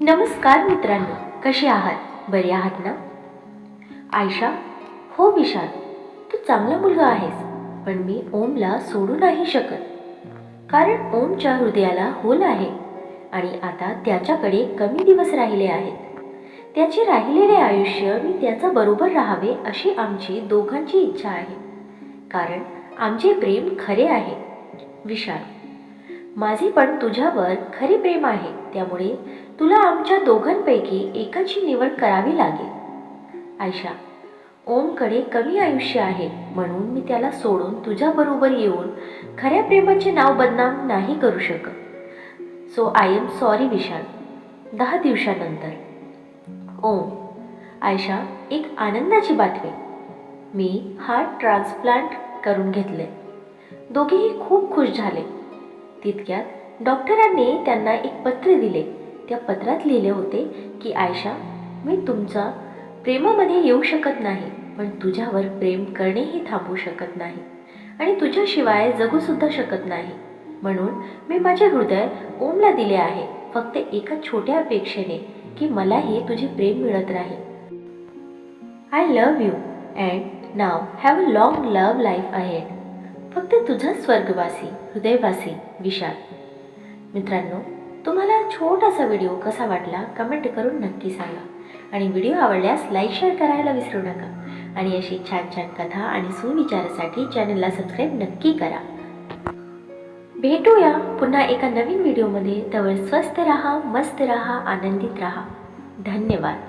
नमस्कार मित्रांनो कसे आहात? बरे आहात ना? आयशा हो विशाल तू चांगला मुलगा आहेस पण मी ओमला सोडू नाही शकत. कारण ओमच्या हृदयाला होल आहे आणि आता त्याच्याकडे कमी दिवस राहिले आहेत. त्याचे राहिलेले आयुष्य मी त्याचा बरोबर राहावे अशी आमची दोघांची इच्छा आहे. कारण आमचे प्रेम खरे आहे. विशाल माझे पण तुझ्यावर खरे प्रेम आहे. त्यामुळे तुला आमच्या दोघांपैकी एकाची निवड करावी लागेल. आयशा ओमकडे कमी आयुष्य आहे म्हणून मी त्याला सोडून तुझ्याबरोबर येऊन खऱ्या प्रेमाचे नाव बदनाम नाही करू शकत. So I am sorry Vishal. दहा दिवसानंतर. ओम. आयशा एक आनंदाची बातमी. मी हार्ट ट्रान्सप्लांट करून घेतले दोघेही खूप खुश झाले. तितक्यात डॉक्टरांनी त्यांना एक पत्र दिले. त्या पत्रात लिहिले होते की आयशा मी तुमचा प्रेमामध्ये येऊ शकत नाही पण तुझ्यावर प्रेम करणेही थांबू शकत नाही आणि तुझ्याशिवाय जगूसुद्धा शकत नाही. म्हणून मी माझे हृदय ओमला दिले आहे फक्त एका छोट्या अपेक्षेने की मलाही तुझे प्रेम मिळत राहील. I love you and now have a long love life ahead फक्त तुझा स्वर्गवासी हृदयवासी विशाल. मित्रांनो तुम्हाला छोटासा व्हिडिओ कसा वाटला कमेंट करून नक्की सांगा. आणि व्हिडिओ आवडल्यास लाईक शेअर करायला विसरू नका. आणि अशी छान छान कथा आणि सुविचारासाठी चॅनलला सबस्क्राईब नक्की करा. भेटूया पुन्हा एका नवीन व्हिडिओमध्ये. तवर स्वस्त राहा मस्त रहा आनंदित रहा. धन्यवाद.